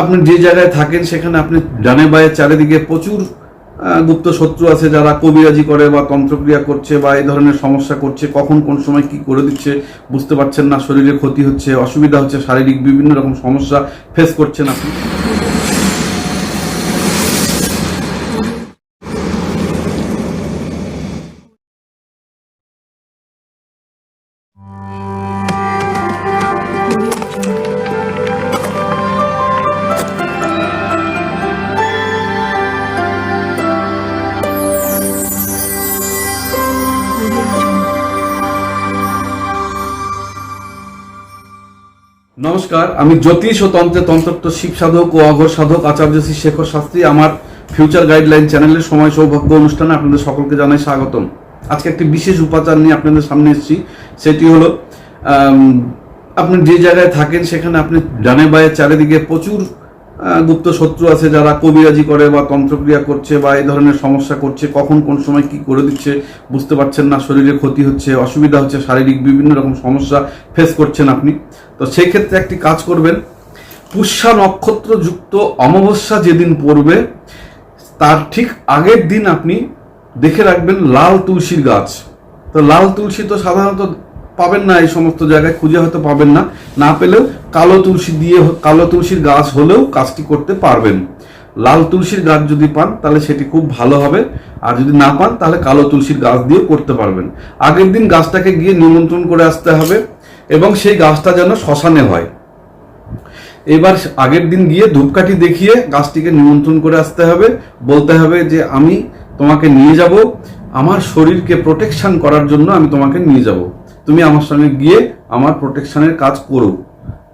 আপনি যে জায়গায় থাকেন সেখানে আপনি ডানে বায়ে চারিদিকে প্রচুর গুপ্ত শত্রু আছে যারা কবিরাজি করে বা তন্ত্রক্রিয়া করছে বা এই ধরনের সমস্যা করছে, কখন কোন সময় কি করে দিচ্ছে বুঝতে পারছেন না, শরীরে ক্ষতি হচ্ছে, অসুবিধা হচ্ছে, শারীরিক বিভিন্ন রকম সমস্যা ফেস করছেন আপনি। নমস্কার, আমি জ্যোতিষ ও তন্ত্রে তন্ত্রত্ব শিব সাধক ও অঘর সাধক আচার্য শ্রী শেখর শাস্ত্রী, আমার ফিউচার গাইডলাইন চ্যানেলের সময় সৌভাগ্য অনুষ্ঠানে আপনাদের সকলকে জানাই স্বাগতম। আজকে একটি বিশেষ উপাচার নিয়ে আপনাদের সামনে এসেছি, সেটি হলো আপনি যে জায়গায় থাকেন সেখানে আপনি ডানে বায়ে চারিদিকে প্রচুর গুপ্ত শত্রু আছে যারা কবিরাজি করে বা তন্ত্রক্রিয়া করছে বা এই ধরনের সমস্যা করছে, কখন কোন সময় কি করে দিচ্ছে বুঝতে পারছেন না, শরীরে ক্ষতি হচ্ছে, অসুবিধা হচ্ছে, শারীরিক বিভিন্ন রকম সমস্যা ফেস করছেন আপনি। তো সেই ক্ষেত্রে একটি কাজ করবেন, পুষ্যা নক্ষত্র যুক্ত অমাবস্যা যেদিন পড়বে, তার ঠিক আগের দিন আপনি দেখে রাখবেন লাল তুলসীর গাছ। তো লাল তুলসী তো সাধারণত পাবেন না এই সমস্ত জায়গায়, খুঁজে হয়তো পাবেন না। না পেলেও কালো তুলসী দিয়ে কালো তুলসীর গাছ হলেও কাজটি করতে পারবেন। লাল তুলসীর গাছ যদি পান, তাহলে সেটি খুব ভালো হবে। আর যদি না পান, তাহলে কালো তুলসীর গাছ দিয়ে করতে পারবেন। আগের দিন গাছটাকে গিয়ে নিমন্ত্রণ করে আসতে হবে এবং সেই গাছটা যেন শ্মশানে হয়। এবার আগের দিন গিয়ে ধূপকাঠি দেখিয়ে গাছটিকে নিমন্ত্রণ করে আসতে হবে। বলতে হবে যে, আমি তোমাকে নিয়ে যাব। আমার শরীরকে প্রোটেকশন করার জন্য আমি তোমাকে নিয়ে যাব। তুমি আমার সঙ্গে গিয়ে আমার প্রোটেকশনের কাজ করো।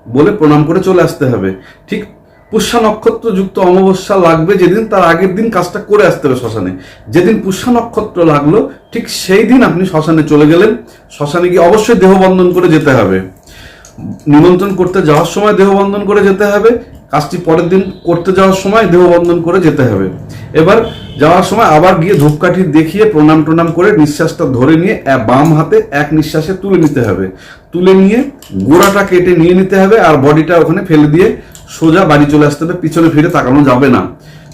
বলে প্রণাম করে চলে আসতে হবে। ঠিক পুষ্যা নক্ষত্র যুক্ত অমাবস্যা লাগবে যেদিন, তার আগের দিন কাজটা করে আসতে হবে শ্মশানে। যেদিন পুষ্যা নক্ষত্র লাগল, ঠিক সেই দিন আপনি শ্মশানে চলে গেলেন। শ্মশানে গিয়ে অবশ্যই দেহবন্ধন করে যেতে হবে। নিমন্ত্রণ করতে যাওয়ার সময় দেহবন্ধন করে যেতে হবে। কাজটি পরের দিন করতে যাওয়ার সময় দেহবন্ধন করে যেতে হবে। এবার যাওয়ার সময় আবার গিয়ে ধূপকাঠি দেখিয়ে প্রণাম টনাম করে নিঃশ্বাসটা ধরে নিয়ে বাম হাতে এক নিঃশ্বাসে তুলে নিতে হবে। তুলে নিয়ে গোড়াটা কেটে নিয়ে নিতে হবে আর বডিটা ওখানে ফেলে দিয়ে সোজা বাড়ি চলে আসতে হবে। পিছনে ফিরে তাকানো যাবে না।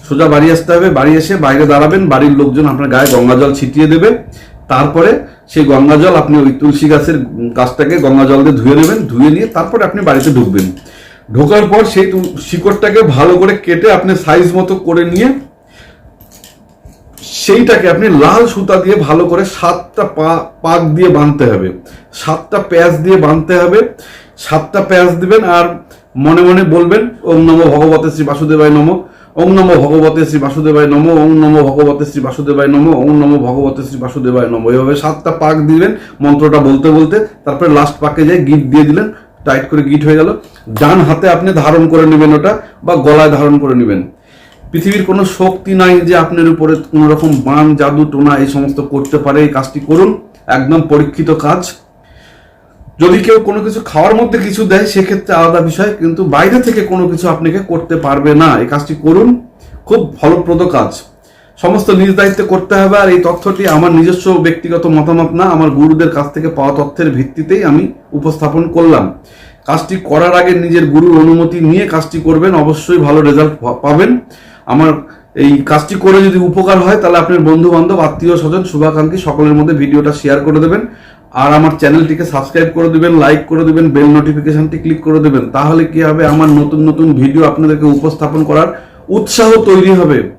সোজা বাড়ি আসতে হবে। বাড়ি এসে বাইরে দাঁড়াবেন। বাড়ির লোকজন আপনার গায়ে গঙ্গা জল ছিটিয়ে দেবে। তারপরে সেই গঙ্গা জল আপনি ওই তুলসী গাছের গাছটাকে গঙ্গা জল দিয়ে ধুয়ে নেবেন, ধুয়ে নিয়ে তারপরে আপনি বাড়িতে ঢুকবেন। ঢোকার পর সেই শিকড়টাকে ভালো করে কেটে আপনি সাইজ মতো করে নিয়ে সেইটাকে আপনি লাল সুতা দিয়ে ভালো করে সাতটা পা, পাক দিয়ে বাঁধতে হবে। সাতটা প্যাঁচ দিয়ে বাঁধতে হবে। সাতটা প্যাঁচ দিবেন আর মনে মনে বলবেন, ওম নম ভগবতে শ্রী বাসুদেবায় নম। ওম নম ভগবতে শ্রী বাসুদেবায় নম ওম নম ভগবতে শ্রী বাসুদেবায় নম ওম নম ভগবতে শ্রী বাসুদেবায় নম। এইভাবে সাতটা পাক দিলেন, মন্ত্রটা বলতে বলতে, তারপরে লাস্ট পাকে যায় গিট দিয়ে দিলেন টাইট করে গিট হয়ে গেল। ডান হাতে আপনি ধারণ করে নেবেন ওটা বা গলায় ধারণ করে নেবেন। পৃথিবীর কোনো শক্তি নাই যে আপনার উপরে কোনো রকম বান, জাদু, টোনা এই সমস্ত করতে পারে। এই কাজটি করুন। একদম পরীক্ষিত কাজ। যদি কেউ কোনো কিছু খাওয়ার মধ্যে কিছু দেয়, সেক্ষেত্রে আলাদা বিষয়, কিন্তু বাইরে থেকে কোনো কিছু আপনাকে করতে পারবে না। এই কাজটি করুন। খুব ফলপ্রদ কাজ। সমস্ত নিজ দায়িত্বে করতে হবে, আর এই তথ্যটি আমার নিজস্ব ব্যক্তিগত মতামত না, আমার গুরুদের কাছ থেকে পাওয়া তথ্যের ভিত্তিতেই আমি উপস্থাপন করলাম। কাজটি করার আগে নিজের গুরুর অনুমতি নিয়ে কাজটি করবেন, অবশ্যই ভালো রেজাল্ট পাবেন। আমার এই কাজটি করে যদি উপকার হয়, তাহলে আপনার বন্ধু বান্ধব আত্মীয় স্বজন শুভাকাঙ্ক্ষী, সকলের মধ্যে ভিডিওটা শেয়ার করে দেবেন। আর আমার চ্যানেলটিকে সাবস্ক্রাইব করে দেবেন, লাইক করে দেবেন, বেল নোটিফিকেশনটি ক্লিক করে দেবেন, তাহলে কি হবে? আমার নতুন নতুন ভিডিও আপনাদেরকে উপস্থাপন করার উৎসাহ তৈরি হবে।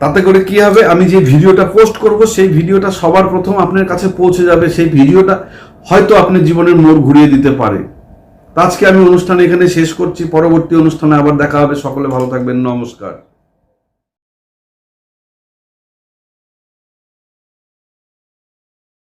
তাতে করে কি হবে? আমি যে ভিডিওটা পোস্ট করব, সেই ভিডিওটা সবার প্রথম আপনার কাছে পৌঁছে যাবে। সেই ভিডিওটা হয়তো আপনার জীবনের মোড় ঘুরিয়ে দিতে পারে। আজকে আমি অনুষ্ঠান এখানে শেষ করছি। পরবর্তী অনুষ্ঠানে আবার দেখা হবে। সকলে ভালো থাকবেন। নমস্কার।